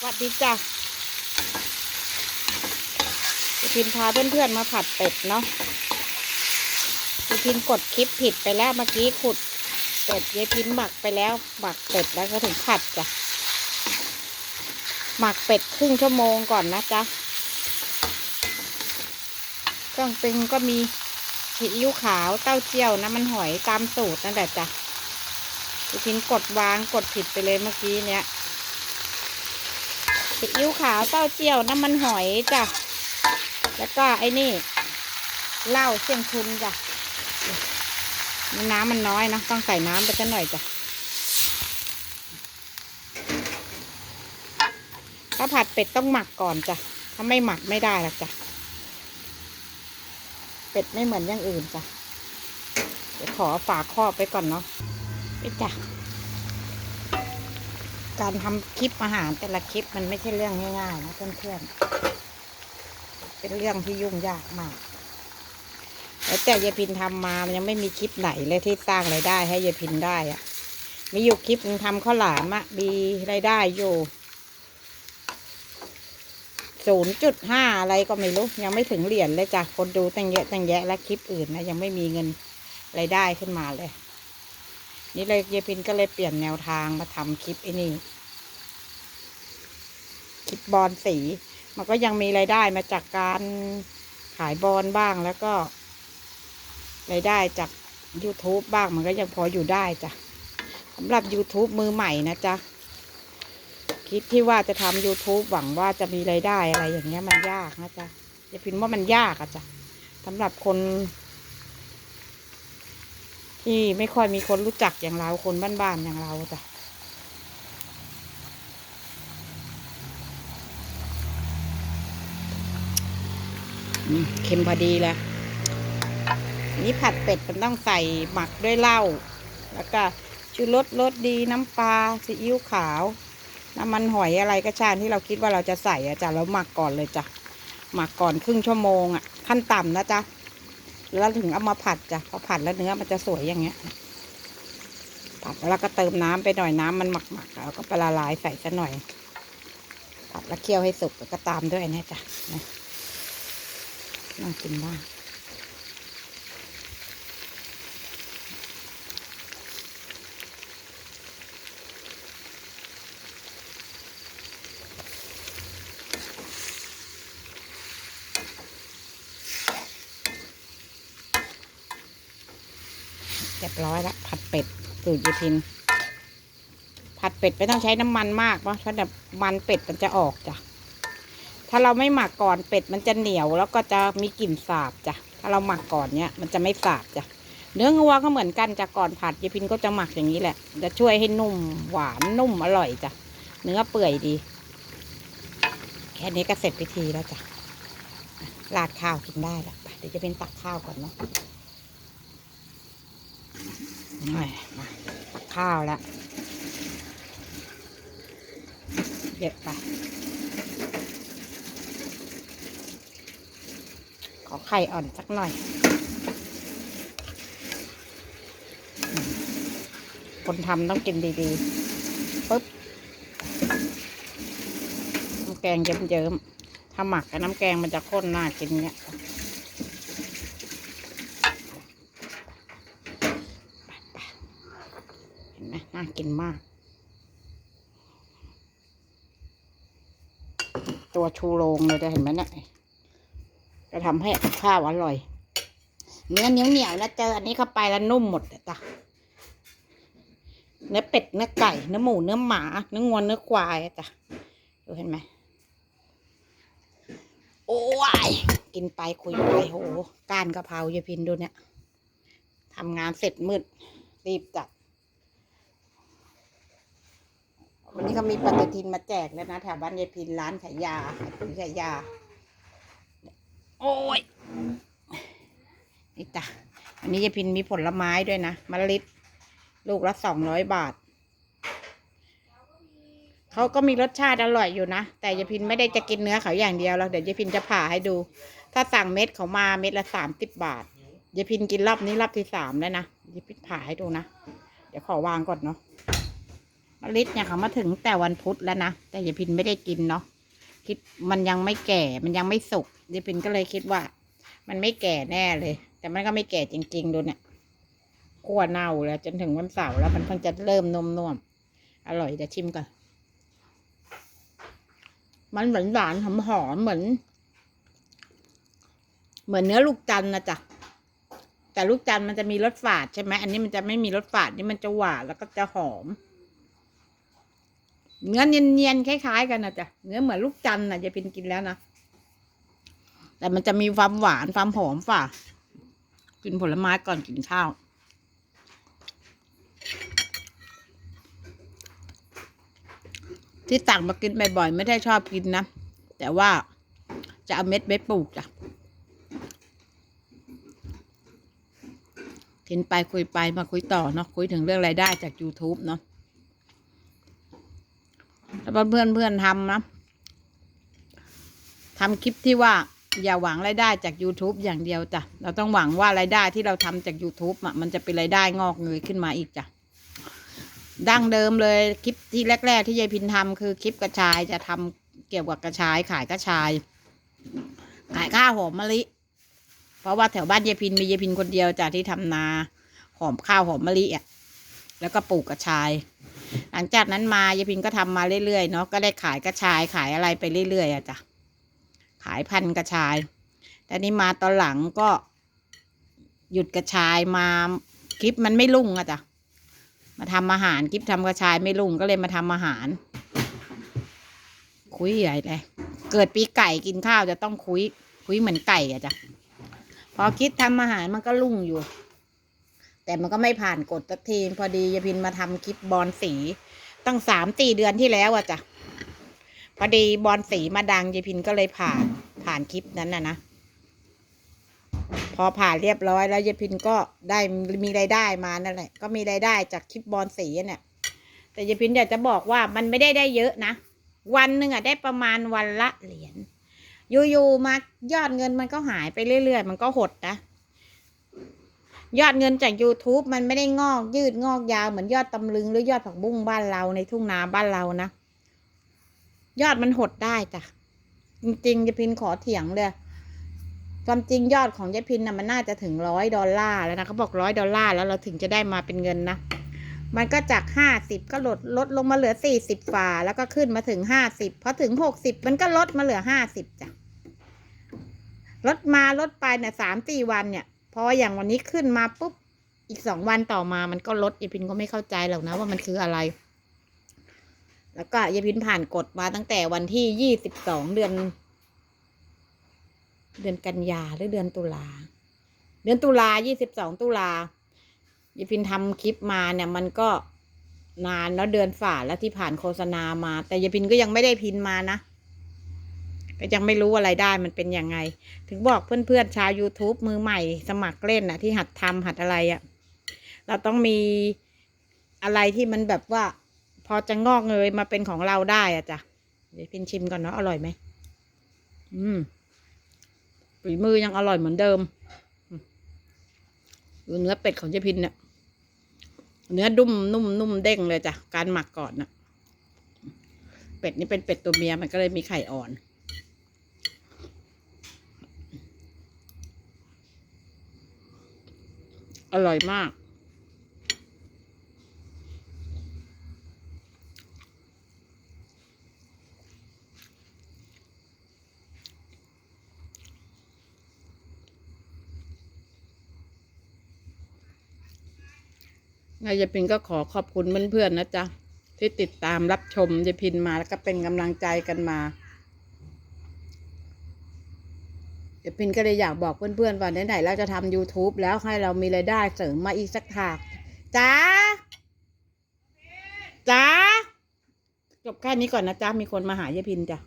สวัสดีจ้ะจะพินพาเพื่อนๆมาผัดเป็ดเนาะจะพินกดคลิปผิดไปแล้วเมื่อกี้ขุดเป็ดยายพินหมักไปแล้วหมักเป็ดแล้วก็ถึงผัดจ้ะหมักเป็ดครึ่งชั่วโมงก่อนนะจ๊ะเครื่องปรุงก็มีซีอิ๊วขาวเต้าเจี้ยวน้ำมันหอยตามสูตรนั่นแหละจ้ะยายพินกดวางกดผิดไปเลยเมื่อกี้เนี้ย ซีอิ๊วขาวเต้าเจี้ยวน้ำมันหอยจ้ะ แล้วก็ไอ้นี่เหล้าเสี่ยงทุนจ้ะน้ำมันน้อยนะต้องใส่น้ำไปสักหน่อยจ้ะถ้าผัดเป็ดต้องหมักก่อนจ้ะ ถ้าไม่หมักไม่ได้หรอกจ้ะ เป็ดไม่เหมือนอย่างอื่นจ้ะ เดี๋ยวขอฝาครอบไปก่อนเนาะไปจ้ะ การทำคลิปอาหารแต่ละคลิปมันไม่ใช่เรื่องง่ายๆนะเพื่อนๆ เป็นเรื่องที่ยุ่งยากมาก แล้วแต่ยายพินทำมา มันยังไม่มีคลิปไหนเลยที่สร้างรายได้ ให้ยายพินได้อะมีอยู่คลิปนึงทำข้าวหลามอะมีรายได้อยู่ศูนย์จุดห้าอะไรก็ไม่รู้ ยังไม่ถึงเหรียญเลยจ้ะคนดูตั้งเยอะตั้งแยะและคลิปอื่นนะยังไม่มีเงินรายได้ขึ้นมาเลย นี่เลยยายพินก็เลยเปลี่ยนแนวทางมาทำคลิปไอ้นี่ คลิปบอลสี มันก็ยังมีรายได้มาจากการขายบอลบ้างแล้วก็รายได้จาก YouTube บ้างมันก็ยังพออยู่ได้จ้ะสำหรับ YouTube มือใหม่นะจ๊ะ คิดที่ว่าจะทำ YouTube หวังว่าจะมีรายได้อะไรอย่างเงี้ยมันยากนะจ๊ะอย่าพิมพ์ว่ามันยากอะจ้ะสำหรับคน ที่ไม่ค่อยมีคนรู้จักอย่างเราคนบ้านๆอย่างเราจ้ะอืมเค็มพอดีแล้วนี่ผัดเป็ดมันต้องใส่หมักด้วยเหล้าแล้วก็ชูรสรสดีน้ำปลาซีอิ๊วขาว น้ำมันหอยอะไรก็ช่างที่เราคิดว่าเราจะใส่อะจ้ะแล้วหมักก่อนเลยจ้ะหมักก่อนครึ่งชั่วโมงอะขั้นต่ำนะจ๊ะ แล้วถึงเอามาผัดจ้ะพอผัดแล้วเนื้อมันจะสวยอย่างเงี้ย ผัดแล้วก็เติมน้ำไปหน่อยน้ำมันหมักๆแล้วก็ไปละลายใส่ซะหน่อย ผัดแล้วเคี่ยวให้สุกแล้วก็ตามด้วยนะจ๊ะน่ากินมาก ร้อยล้วผัดเป็ดสูตรยายพิน ผัดเป็ดไม่ต้องใช้น้ำมันมากเพราะถ้าแบบมันเป็ดมันจะออกจ้ะถ้าเราไม่หมักก่อนเป็ดมันจะเหนียวแล้วก็จะมีกลิ่นสาบจ้ะถ้าเราหมักก่อนเนี้ยมันจะไม่สาบจ้ะเนื้องัวก็เหมือนกันจ้ะก่อนผัดยายพินก็จะหมักอย่างนี้แหละ จะช่วยให้นุ่มหวานนุ่มอร่อยจ้ะเนื้อเปื่อยดี แค่นี้ก็เสร็จพิธีแล้วจ้ะอะราดข้าวกินได้แล้วเดี๋ยวจะเป็นตักข้าวก่อนเนาะ หน่อยมาตักข้าวล้วเยอะไปขอไข่อ่อนสักหน่อย คนทำต้องกินดีๆปึ๊บน้ำแกงเยิ้มๆถ้าหมักกับน้ำแกงมันจะข้นน่ากินเนี่ยไปๆเห็ นไหมน่ากินมาก ตัวชูโรงเลยจะเห็นไหมเนี่ยจะทำให้ข้าวอร่อย เนื้อเหนียวเหนียวๆนะเจออันนี้เข้าไปแล้วนุ่มหมดอะจ้ะเนื้อเป็ดเนื้อไก่เนื้อหมูเนื้อหมาเนื้องัวเนื้อควายจ้ะดูเห็นไหมโอ้ยกินไปคุยไปโหก้านกะเพรายายพินดูเนี่ยทำงานเสร็จมืดรีบจัด วันนี้เขามีปฏิทินมาแจกแล้วนะแถวบ้านยายพินร้านขายยาขายปุ๋ยขายยา โอ้ยนี่จ้ะอันนี้จะพินมีผลไม้ด้วยนะมะลิดลูกละสองร้อยบาทเขาก็มีรสชาติอร่อยอยู่นะ แต่ยายพินไม่ได้จะกินเนื้อเขาอย่างเดียวแล้วเดี๋ยวยายพินจะผ่าให้ดู ถ้าสั่งเม็ดเขามาเม็ดละสามสิบบาทยายพินกินรอบนี้รอบที่สามแล้วนะยายพินผ่าให้ดูนะ เดี๋ยวขอวางก่อนเนาะ มะลิเนี่ยเขามาถึงแต่วันพุธแล้วนะ แต่ยายพินไม่ได้กินเนาะคิดมันยังไม่แก่มันยังไม่สุกยายพินก็เลยคิดว่า มันไม่แก่แน่เลย แต่มันก็ไม่แก่จริง ๆ ดูเนี่ยขั้วเน่าแล้วจนถึงวันเสาร์แล้วมันเพิ่งจะเริ่มนมนวมอร่อยเดี๋ยวชิมก่อนมันหวานหวานหอมหอมเหมือน เหมือนเนื้อลูกจันนะจ๊ะแต่ลูกจันมันจะมีรสฝาดใช่ไหมอันนี้มันจะไม่มีรสฝาดนี่มันจะหวานแล้วก็จะหอม เนื้อเนียนๆคล้ายๆ กันนะจ๊ะเนื้อเหมือนลูกจันนะจะเป็นกินแล้วนะแต่มันจะมีความหวานความหอมฝ่ากินผลไม้ก่อนกินข้าว ที่สั่งมากินบ่อยๆไม่ได้ชอบกินนะ แต่ว่าจะเอาเม็ดไปปลูกจ้ะกินไปคุยไปมาคุยต่อเนาะคุยถึงเรื่องรายได้จาก YouTube เนาะ แล้วเพื่อนเพื่อนทำนะทำคลิปที่ว่าอย่าหวังรายได้จาก YouTube อย่างเดียวจ้ะ เราต้องหวังว่ารายได้ที่เราทำจาก YouTube อะมันจะเป็นรายได้งอกเงยขึ้นมาอีกจ้ะ ดั้งเดิมเลยคลิปที่แรก ๆ ที่ยายพินทำคือคลิปกระชายจะทำเกี่ยวกับกระชายขายกระชาย ขายข้าวหอมมะลิ เพราะว่าแถวบ้านยายพินมียายพินคนเดียวจ้ะที่ทำนาหอมข้าวหอมมะลิอะ แล้วก็ปลูกกระชาย หลังจากนั้นมายายพินก็ทำมาเรื่อยๆเนาะก็ได้ขายกระชายขายอะไรไปเรื่อยๆอะจ้ะขายพันกระชายแต่นี่มาตอนหลังก็หยุดกระชายมาคลิปมันไม่รุ่งอะจ้ะมาทำอาหารคลิปทำกระชายไม่รุ่งก็เลยมาทำอาหาร คุยใหญ่เลยเกิดปีไก่กินข้าวจะต้องคุยคุยเหมือนไก่อะจ้ะพอคิดทำอาหารมันก็รุ่งอยู่ แต่มันก็ไม่ผ่านกฎสักทีพอดียายพินมาทำคลิปบอลสี ตั้งสามตีเดือนที่แล้วอะจ้ะพอดีบอลสีมาดังยายพินก็เลยผ่านผ่านคลิปนั้นนะนะพอผ่านเรียบร้อยแล้วยายพินก็ได้มีรายได้มานั่นแหละ ก็มีรายได้จากคลิปบอลสีเนี่ย แต่ยายพินอยากจะบอกว่ามันไม่ได้ได้เยอะนะ วันหนึ่งอะได้ประมาณวันละเหรียญอยู่ๆมายอดเงินมันก็หายไปเรื่อยๆ มันก็หดนะ ยอดเงินจาก YouTube มันไม่ได้งอกยืดงอกยาวเหมือนยอดตำลึงหรือยอดผักบุ้งบ้านเราในทุ่งนาบ้านเรานะ ยอดมันหดได้จ้ะ จริงๆยายพินขอเถียงเลยความจริงยอดของยายพินนะมันน่าจะถึงร้อยดอลลาร์แล้วนะเขาบอกร้อยดอลลาร์แล้วเราถึงจะได้มาเป็นเงินนะมันก็จากห้าสิบก็ลดลดลงมาเหลือสี่สิบฝ่า แล้วก็ขึ้นมาถึงห้าสิบพอถึงหกสิบมันก็ลดมาเหลือห้าสิบจ้ะลดมาลดไปเนี่ยสามสี่วันเนี่ย พออย่างวันนี้ขึ้นมาปุ๊บอีกสองวันต่อมามันก็ลดยายพินก็ไม่เข้าใจหรอกนะว่ามันคืออะไร แล้วก็ยายพินผ่านกฎมาตั้งแต่วันที่ยี่สิบสองเดือน เดือนกันยาหรือเดือนตุลาเดือนตุลายี่สิบสองตุลายายพินทำคลิปมาเนี่ยมันก็นานแล้วเดือนฝ่าแล้วที่ผ่านโฆษณามา แต่ยายพินก็ยังไม่ได้พินมานะ ก็ยังไม่รู้อะไรได้มันเป็นยังไง ถึงบอกเพื่อนๆชาว YouTube มือใหม่สมัครเล่นนะที่หัดทำหัดอะไรอะ่ะ เราต้องมีอะไรที่มันแบบว่า พอจะงอกเงยมาเป็นของเราได้อะจ้ะเดี๋ยวพินชิมก่อนเนาะอร่อยไหมอืมฝีมือยังอร่อยเหมือนเดิมอืมดูเนื้อเป็ดของเจ๊พินเนี่ยเนื้อดุ้มนุ่มนุ่มเด้งเลยจ้ะการหมักก่อนน่ะ เป็ดนี่เป็นเป็ดตัวเมียมันก็เลยมีไข่อ่อน อร่อยมาก นายยพินก็ขอขอบคุณเพื่อนๆนะจ๊ะ ที่ติดตามรับชมยายพินมาแล้วก็เป็นกำลังใจกันมา ยายพินก็เลยอยากบอกเพื่อนๆว่าไหนๆเราจะทำ YouTube แล้วให้เรามีรายได้เสริมมาอีกสักทางจ้าจ้าจบแค่นี้ก่อนนะจ้ามีคนมาหายายพินจ้ะ